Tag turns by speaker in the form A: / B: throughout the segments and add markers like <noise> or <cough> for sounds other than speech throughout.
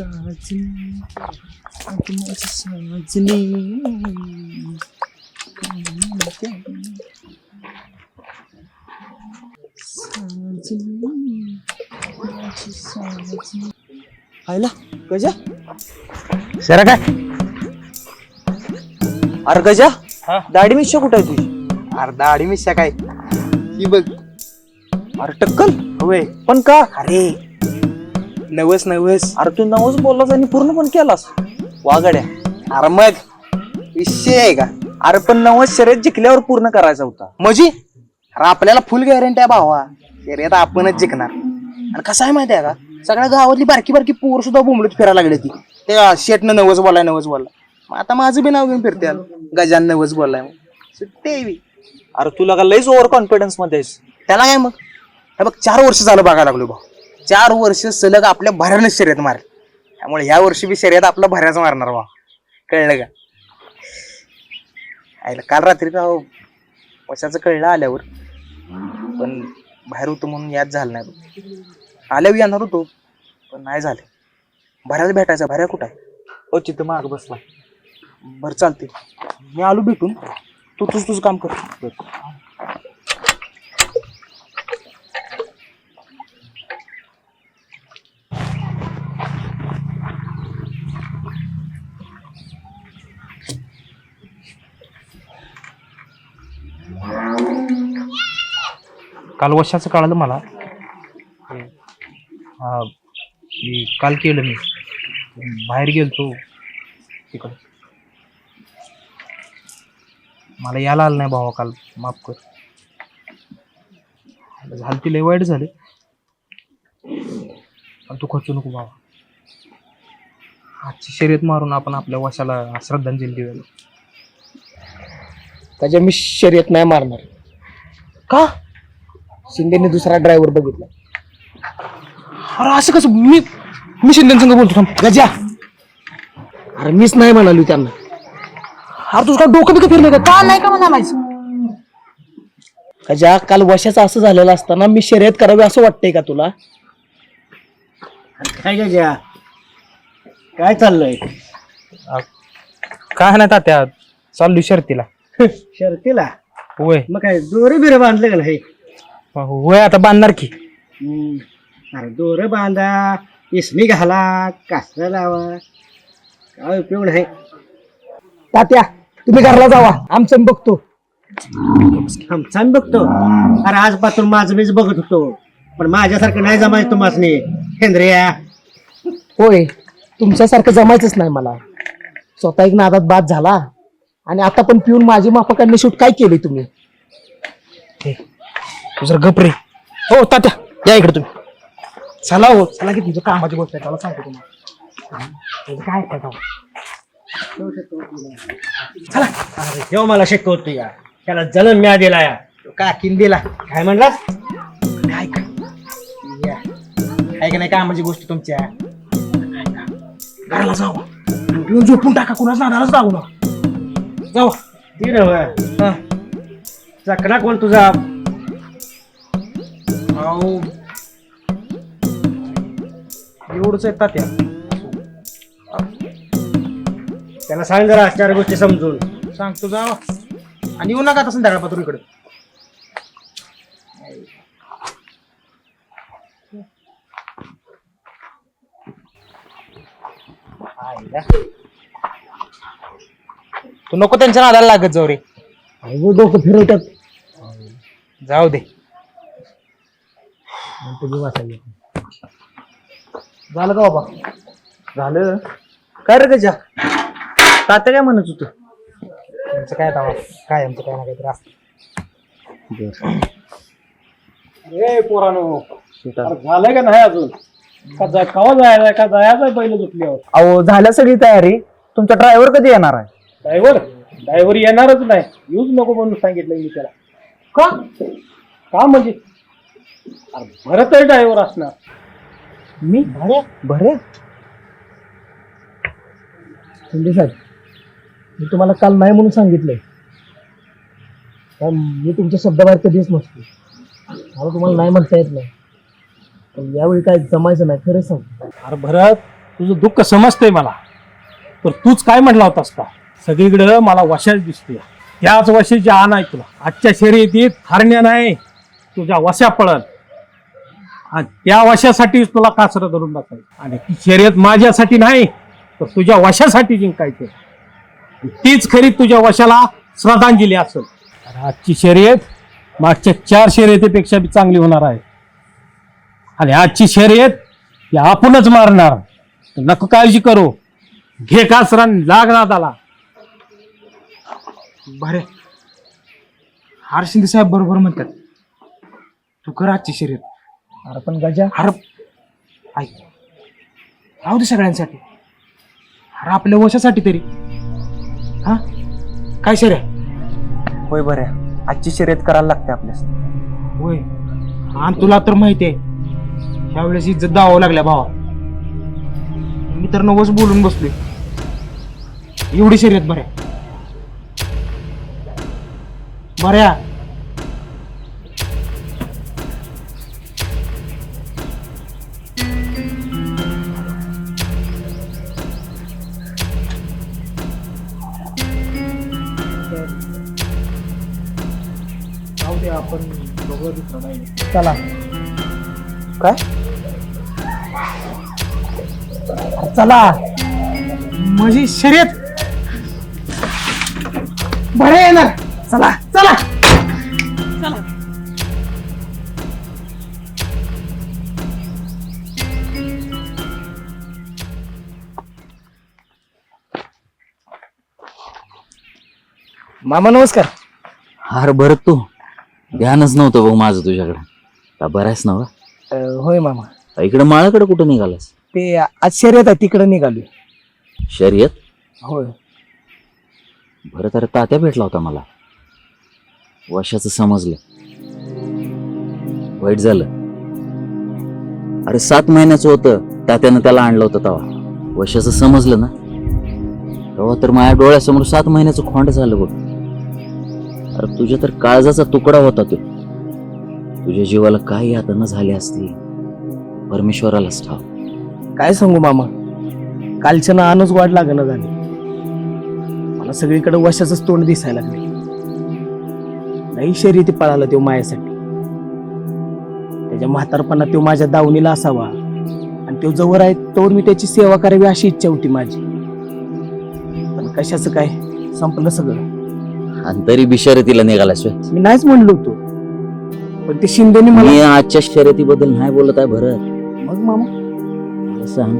A: साजनी अगं माझी साजनी साजनी माझी साजनी आयला गजा।
B: सर काय?
A: अरे गजा
B: हा?
A: दाढी मिशा कुठं आहे तुझी?
B: अरे दाढी मिशा काय? ही बघ.
A: अरे टक्कल.
B: होय.
A: पण का?
B: अरे. नवस नवस.
A: अरे तू नावच बोललास आणि पूर्ण पण केलास वागड्या
B: अरे मग विषय आहे का?
A: अरे पण नवस शर्यत जिंकल्यावर पूर्ण करायचा होता.
B: म्हणजे? अरे आपल्याला फुल गॅरंटी आहे भावा. शर्यत आपणच जिंकणार. आणि कसं आहे माहिती आहे का? सगळ्या गावातली बारकी बारकी पोर सुद्धा बोंबलत फिरायला लागली ती त्या शेटनं नवस बोलाय नवस बोलला मग आता माझं बी नाव घेऊन फिरते आलो. गजान नवस बोललाय मग सुट्टी आहे बी.
A: अरे तुला का लईच ओव्हर कॉन्फिडन्समध्ये आहेस?
B: त्याला काय मग? हे बघ चार वर्ष झालं बघायला लागलो भाऊ चार वर्ष सलग आपल्या भऱ्यानं शर्यत मारली. त्यामुळे ह्या वर्षी बी शर्यत आपला भऱ्याच मारणार बा. कळलं का? आईला काल रात्री का वर्षाचं कळलं आल्यावर. पण बाहेर होतो म्हणून याद झालं नाही. आल्यावर येणार होतो पण नाही झालं. भऱ्याला भेटायचं भऱ्या कुठं आहे?
A: हो तिथं माग बसला.
B: बरं चालते मी आलो भेटून. तू तुझ तुझं काम कर.
C: काल वर्षाचं कळालं मला. हा, मी काल केलं मी. बाहेर गेलतो तिकडं. मला यायला आलं नाही भावा काल माफ कर. झालं ती लय वाईट झाले. पण तू खचू नको भावा. आजची शर्यत मारून आपण आपल्या वशाला श्रद्धांजली देऊया
D: त्याच्या मी शर्यत नाही मारणार.
C: का?
D: शिंदेने दुसरा ड्रायव्हर बघितला.
C: अरे असं कसं? मी मी शिंदेसंग बोलतो थांब.
D: गजा. अरे मीच नाही म्हणालो त्यांना.
C: अरे तुझं काय डोकं बिकं फिरलं का? का नाही का म्हणालायस
D: गजा काल वर्षाचं असं झालेलं असताना मी शर्यत करावी असं वाटतंय का तुला? काय गजा? काय चाललंय?
C: काय नाही तात्या चालू शर्तीला.
D: शर्तीला?
C: होय.
D: मग काय दोरे बिरे बांधले का नाही?
C: होय आता बांधणार की.
D: अरे दोरे बांधा इसमी घाला कासरा लावा. काय उपयोग नाही. तात्या तुम्ही घरला जावा. आमचं मी बघतो. आमचा बघतो. अरे आजपासून माझं मीच बघत होतो. पण माझ्यासारखं नाही जमायचं तुम्हाला केंद्रिया होय तुमच्यासारखं जमायचंच नाही मला. स्वतः एक नादात बाद झाला. आणि आता पण पिऊन माझी माफकांनी शूट काय केली तुम्ही?
C: तू जर गपरे हो तात्या या इकडे तुम्ही. चला हो चला की तुमच्या कामाची गोष्ट आहे त्याला सांगतो तुम्हाला. काय काय काम
D: अरे ठेव मला शिकवतो या त्याला जलम म्या दिला या
B: का किन दिला
D: काय म्हणलास?
B: ऐक. ऐक नाही कामाची गोष्ट तुमच्या
C: घराला जावा पिऊन झोपून टाका कुणाच नादालाच जाऊ ना. जाऊ.
D: ती नव्ह चकना कोण तुझा?
C: एवढंच आहे तात्या
D: त्याला सांग जरा चार गोष्टी समजून.
C: सांगतो जावा.
B: आणि येऊ नका आता संध्याकाळपासून इकडे.
C: तू नको त्यांच्या नादाला लागत जाऊ रे.
D: डोकं फिरवतात.
C: जाऊ दे.
A: झालं का बाबा? झालं. काय रे गजा तात्या काय म्हणत होतं?
C: तुमचं काय दावा काय आमचं काय ना काहीतरी असतं.
D: ए पोरानो झालं का नाही अजून? का जा कवा जायला का जायचं पहिलं
A: अहो झाल्या सगळी तयारी. तुमचा ड्रायव्हर कधी येणार आहे?
D: ड्रायव्हर ड्रायव्हर येणारच नाही. यूज नको म्हणून सांगितलं मी त्याला. का? का म्हणजे? अरे भरत आहे ड्रायव्हर असणार.
A: मी? भरे भरे
D: शिंदे साहेब मी तुम्हाला काल नाही म्हणून सांगितलंय. मी तुमच्या शब्दाबाहेर कधीच नसतो. मला तुम्हाला नाही म्हणता येत नाही. पण यावेळी काय जमायचं नाही खरं सांग.
A: अरे भरत तुझं दुःख समजतंय मला. तर तूच काय म्हटला होतास का? सगळीकडं मला वशाच दिसते त्याच वशाची आण आहे तुला. आजच्या शर्यतीत हरण्या नाही. तुझ्या वशा पळत आणि त्या वशासाठीच तुला कासरं धरून बसायचं. आणि ती शर्यत माझ्यासाठी नाही तर तुझ्या वशासाठी जिंकायचं. तीच खरी तुझ्या वशाला श्रद्धांजली असेल. आजची शर्यत मागच्या चार शर्यतीपेक्षा बी चांगली होणार आहे. आणि आजची शर्यत ही आपणच मारणार. नको काळजी करू. घे कासरण लागणार आला
B: बरे. हरशिंदे साहेब बरोबर म्हणतात. तू कर आजची शर्यत.
D: अरे पण गजा.
B: अरे ऐक राहू दे सगळ्यांसाठी. अरे आपल्या वशासाठी तरी. हा? काय शर्य
E: होय बऱ्या आजची शर्यत करायला लागते आपल्यास.
B: होय. आणि तुला तर माहिती आहे ह्यावेळेस इज्जत दावावं लागल्या भावा. मी तर नवस बोलून बसलोय. एवढी शर्यत बऱ्या. बऱ्या. आपण दुसरं नाही.
D: चला.
B: काय?
D: चला.
B: माझी शर्यत.
D: बरे येणार. चला चला. मामा नमस्कार.
F: हार बरं तू. ध्यानच नव्हतं भाऊ माझं तुझ्याकडे. का बरायस ना
D: अं, होय मामा.
F: इकडे माळाकडे कुठं निघालास?
D: ते आज शर्यत आहे तिकडे निघालोय.
F: शर्यत?
D: होय.
F: बरं तर तात्या भेटला होता मला. वर्षाचं समजलं. वाईट झालं. अरे सात महिन्याचं होतं. तात्यानं त्याला आणलं होतं तेव्हा वर्षाचं समजलं ना? तेव्हा तर माझ्या डोळ्यासमोर सात महिन्याचं खोंड झालं बघ. अरे तुझ्या तर काळजाचा तुकडा होता तो. तुझ्या जीवाला काय यातना झाली असती परमेश्वरालाच ठाव.
D: काय सांगू मामा? कालच्या ना अनच वाढ लागणं झाली. मला सगळीकडे वशाच तोंड दिसायला लागले. नाही शर्यती पळाला तो मायासाठी. त्याच्या म्हातारपणा तो माझ्या दावणीला असावा. आणि तो जवळ आहे तोवर मी त्याची सेवा करावी अशी इच्छा होती माझी. पण कशाचं काय? संपलं सगळं.
F: आणि तरी बी शर्यतीला निघालास व्हय.
D: मी नाहीच म्हणलो होतो. पण ते शिंदेनी मला
F: मी आजच्या शर्यतीबद्दल नाही बोलत आहे भरत.
D: मग मामा?
F: मला सांग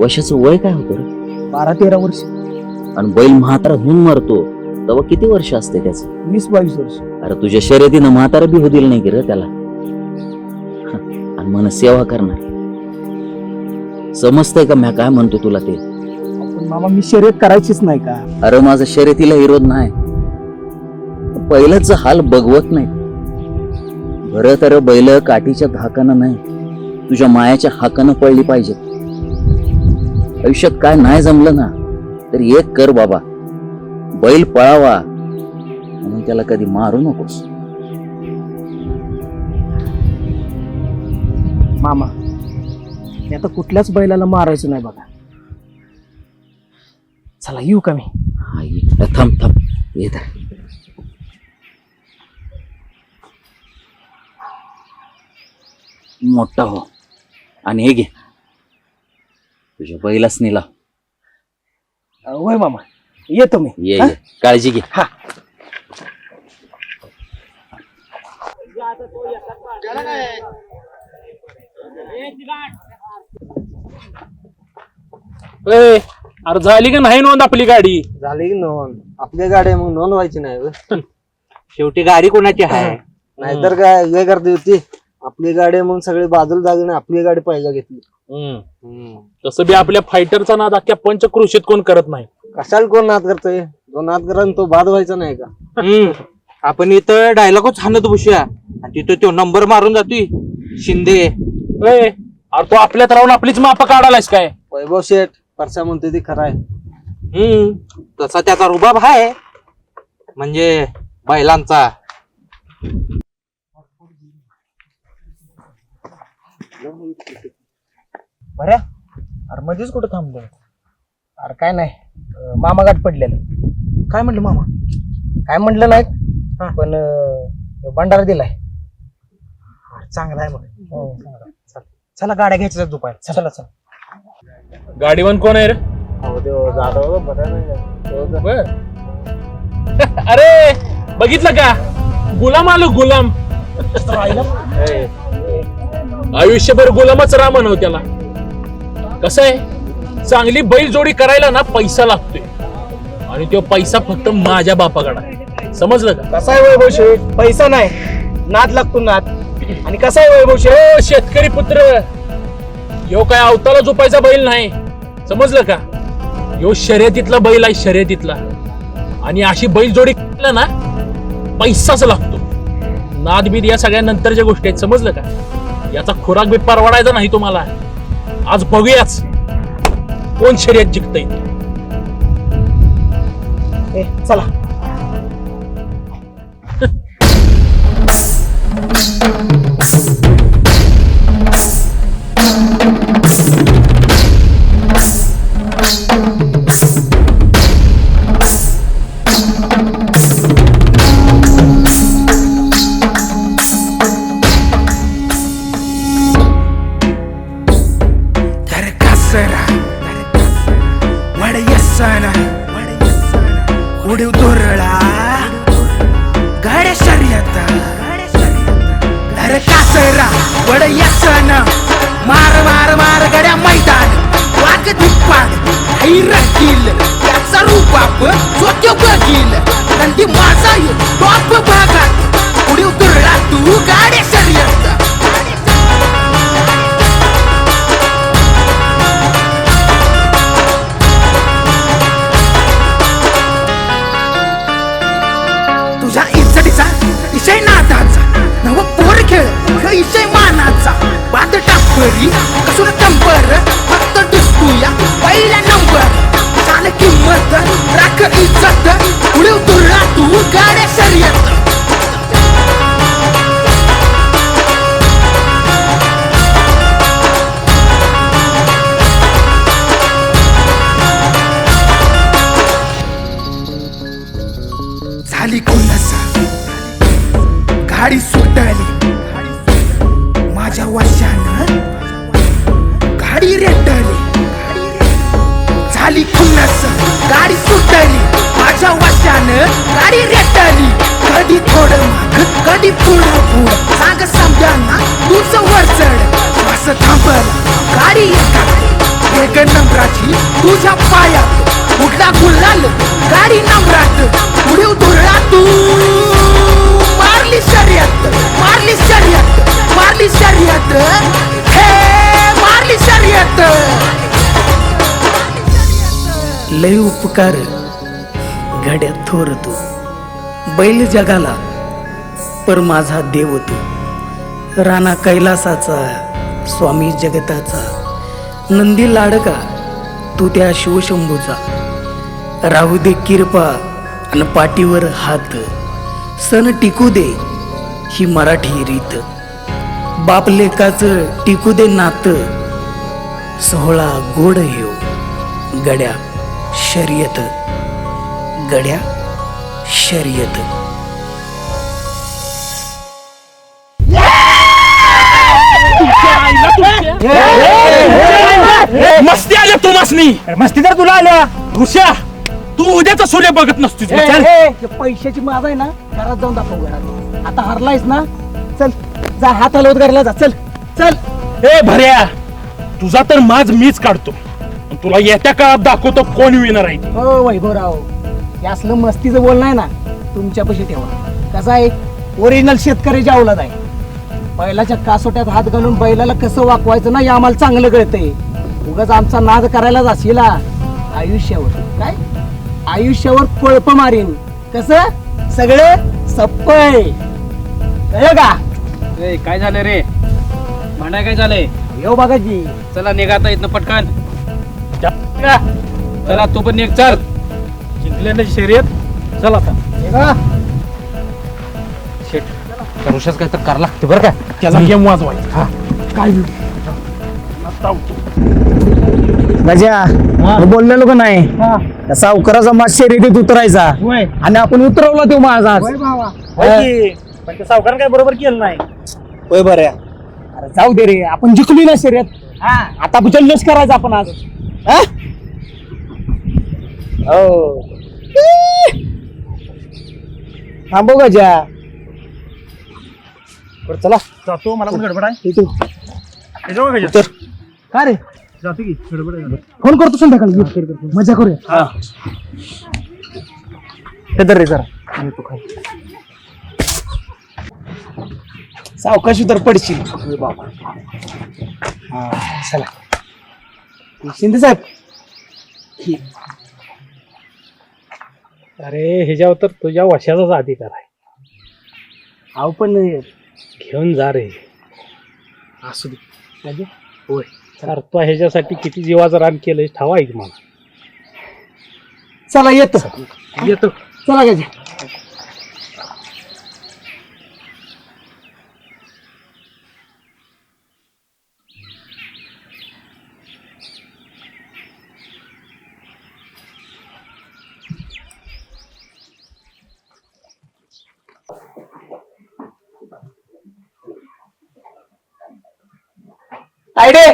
F: वर्षाचं वय काय होतं रे?
D: बारा तेरा वर्ष.
F: आणि बैल म्हातारा होऊन मरतो तेव्हा किती वर्ष असते त्याचं?
D: वीस बावीस वर्ष.
F: अरे तुझ्या शर्यतीनं म्हातारा बी होऊ दिलं नाही की रे त्याला? हं, आणि मन सेवा करणार. समजतंय का म्या काय म्हणतो तुला ते?
D: मामा मी शर्यत करायचीच नाही का?
F: अरे माझा शर्यतीला विरोध नाही. पहिलंच हाल बघवत नाही. बरं तर बैल काठीच्या धाकानं नाही तुझ्या मायाच्या हाकानं पळली पाहिजे. आयुष्यात काय नाही जमलं ना तर एक कर बाबा. बैल पळावा म्हणून त्याला कधी मारू नकोस.
D: मामा मी आता कुठल्याच बैलाला मारायचं नाही बघा. चला येऊ का मी?
F: ये. थांब थांब. येत आहे. मोठा हो. आणि हे घे. तुझ्या बैलाच नेला.
D: होय मामा येतो मी.
F: ये
D: हा?
F: ये. काळजी घे.
A: ए, अरे झाली का नाही नोंद आपली गाडी?
C: झाली की नोंद. आपली गाडी मग नोंद व्हायची नाही.
E: शेवटी गाडी कोणाची आहे? <laughs>
C: नाहीतर काय काय करते होती. आपली गाडी मग सगळी बाजूला जागी नाही आपली गाडी पहिला घेतली.
A: तसं बी आपल्या फायटरचा नाद अख्ख्या पंचकृषीत कोण करत नाही.
C: कशाला कोण नाद करतोय? जो नाद करा तो बाद व्हायचा नाही का?
E: हम्म. आपण इथं डायलॉगच हाणत बसूया. आणि तिथं तो नंबर मारून जातोय. शिंदे.
A: ए, अरे तो आपल्यात राहून आपलीच माप काढालायस काय?
C: वैभव शेठ परसा म्हणते ती खरं आहे.
E: हम्म. तसा त्याचा रुबाब आहे. म्हणजे बैलांचा. बऱ्या?
B: अरे मध्येच कुठं थांबलो अरे काय नाही. अं, मामा गाठ पडलेलं. काय म्हटलं मामा? काय म्हटलं नाही पण अं, भंडारा दिलाय. चांगला आहे मग. हो. चला. चला गाड्या घ्यायच्या दुपार. चला चला
C: गाडीवन कोण आहे रे?
E: बर <laughs>
C: अरे बघितलं का? गुलाम आलो गुलाम. आयुष्यभर गुलामच राह म्हणव त्याला. कसं आहे? चांगली बैल जोडी करायला ना पैसा लागतोय. आणि तो पैसा फक्त माझ्या बापाकडे. समजलं का?
B: कसा आहे वैभव शेठ पैसा नाही. नाद लागतो नाद. आणि कसा आहे वैभव शेठ
C: ओ शेतकरी पुत्र. यो काय अवताला झोपायचा बैल नाही. समजलं का? यो शर्यतीतला बैल आहे शर्यतीतला. आणि अशी बैल जोडी केला ना पैसाच लागतो. नादबीद या सगळ्या नंतरच्या गोष्टी आहेत. समजलं का? याचा खुराक बी परवडायचा नाही तुम्हाला. आज बघूयाच कोण शर्यत जिंकतय.
B: चला.
G: झाली खुन्नसा गाडी सुटली. माझ्या वर्षानं गाडी रेटली. झाली खुन्नस. गाडी सुटली. माझ्या वर्षानं गाडी रेटली. कधी थोडं माग कधी पुढं पुढ. सांग समजाना तुझं वर चढ. श्वास थांबल. गाडी एका एक नंबराची तुझ्या पाया उठला गुल्लाल गाडी नंबरात उडीव मारली शर्यत. हे मारली शर्यत. लय उपकार घड्या थोर तू बैल जगाला पर माझा देव तू. राणा कैलासाचा स्वामी जगताचा. नंदी लाडका तू त्या शिवशंभूचा. राहू दे किरपा आणि पाठीवर हात. सण टिकू दे ही मराठी रीत. बाप लेकाचं टिकू दे नातं. सोहळा गोड येऊ. गड्या शर्यत. गड्या शर्यत.
C: मस्ती आल्या तू मसनी.
D: मस्ती तर तुला आल्या.
C: ऋषा तू उद्याचा सूर्य बघत नसतोस.
D: ए,
C: चल.
D: ए, ते पैशाची माझ आहे ना घरात जाऊन दाखव घरात. आता हरलायस ना चल. जा हात हलवत घरला जा. चल चल.
C: ए भर्या तुझा तर माज मीच काढतो. पण तुला येत्या काळात दाखवतो कोण विनर आहे ते.
D: हो वैभवराव हे असलं मस्तीचं बोलणं आहे ना तुमच्यापाशी ठेवा. कसं आहे? ओरिजिनल शेतकऱ्याची अवलाद आहे. बैलाच्या कासोट्यात हात घालून बैलाला कसं वाकवायचं ना हे आम्हाला चांगलं कळतंय. उगाच आमचा नाद करायला जाशील. आयुष्यावर काय? आयुष्यावर कोळप मारीन. कसं? सगळं सप्पय. कळलं का?
H: ए, काय झालं रे? भांडाय काय झालंय?
D: येऊ बघा जी
H: चला निघा आता इथनं पटकन. चला तू पण निघ चल.
C: जिंकल्याने शर्यत? चल आता.
D: हे बघा.
H: ऋषाच काय तर करा लागते बरं का?
C: त्याचा गेम वाजवायचा.
D: काय?
C: उठतो.
D: गजा बोललेलो का नाही? त्या सावकाराचा मास शर्यतीत उतरायचा. आणि आपण उतरवला तो माझा
C: पण ते सावकार काय बरोबर केलं नाही.
B: होय बरं.
D: अरे जाऊ दे रे आपण जिंकली ना शर्यत. आता जल्लोष करायचा आपण आज. हा? हो. थांबव गजा. बरं चला.
C: जातो मला पण गडबड आहे. काय जास्त?
D: का रे?
C: जातो की गडबड आहे.
D: फोन करतो संध्याकाळी. मजा करूया.
B: हे. तर रे जरा. खाली. सावकाशी तर पडशील. बाबा. हा चला. शिंदे साहेब.
C: अरे ह्याच्यावर तर तुझ्या वशाचाच अधिकार आहे.
D: अहो पण
C: घेऊन जा रे.
D: असू दे.
C: म्हणजे? होय. तर तो ह्याच्यासाठी किती जीवाचं रान केलंय ठावा आहे मला.
D: चला येतो.
C: येतो.
D: चला गजा
B: तायडे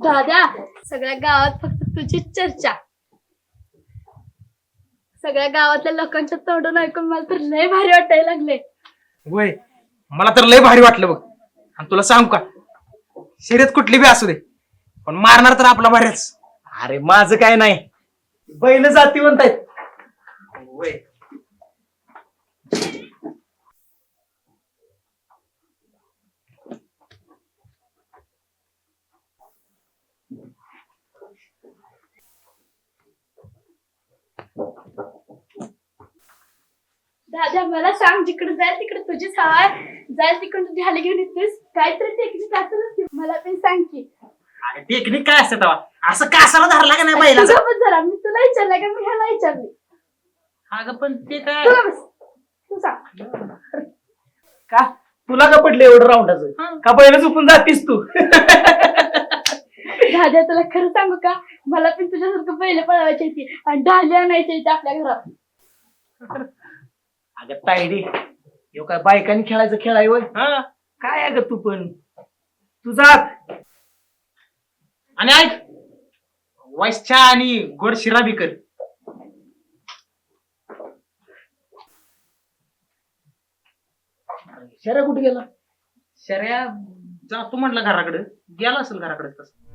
I: दादा सगळ्या गावात फक्त तुझीच चर्चा. सगळ्या गावातल्या लोकांच्या तोंडून ऐकून मला तर लय भारी वाटायला लागले.
B: होय मला तर लय भारी वाटलं बघ. आणि तुला सांगू का? शर्यत कुठली बी असू दे पण मारणार तर आपला भारीच
D: अरे माझं काय नाही. बैल जातीवंत आहेत.
B: होय
I: दादा मला सांग जिकडे जाईल तिकडे तुझीच हवा जाईल तिकडे तू ढाले घेऊन येतेस. काहीतरी टेक्निक असेलच की. मला पण सांग की.
B: अरे टेक्निक काय असतं तेव्हा? असं कासाला धरला का नाही बैलाचा?
I: तुझं पण जरा. मी तुला विचारलं का? मी ह्याला विचारली.
B: अगं पण ते काय?
I: तुला बस तू सांग.
D: का? तुला का पडलं एवढं राऊंडाचं का बैल झोपून जातीस तू? <laughs>
I: दादा तुला खरं सांगू का? मला पण तुझ्यासारखं पहिले पळवायची होती आणि ढाली आणायची होती आपल्या घरात.
D: अगं तायडे ह्यो काय बायकांनी खेळायचं खेळ आहे होय काय अगं तू पण? तुझा
B: आणि ऐक वाईस चहा आणि गोड शिरा बी कर.
D: शर्या कुठे गेला?
B: शर्या जातो म्हटलं घराकडे. गेला असेल घराकडे तसं.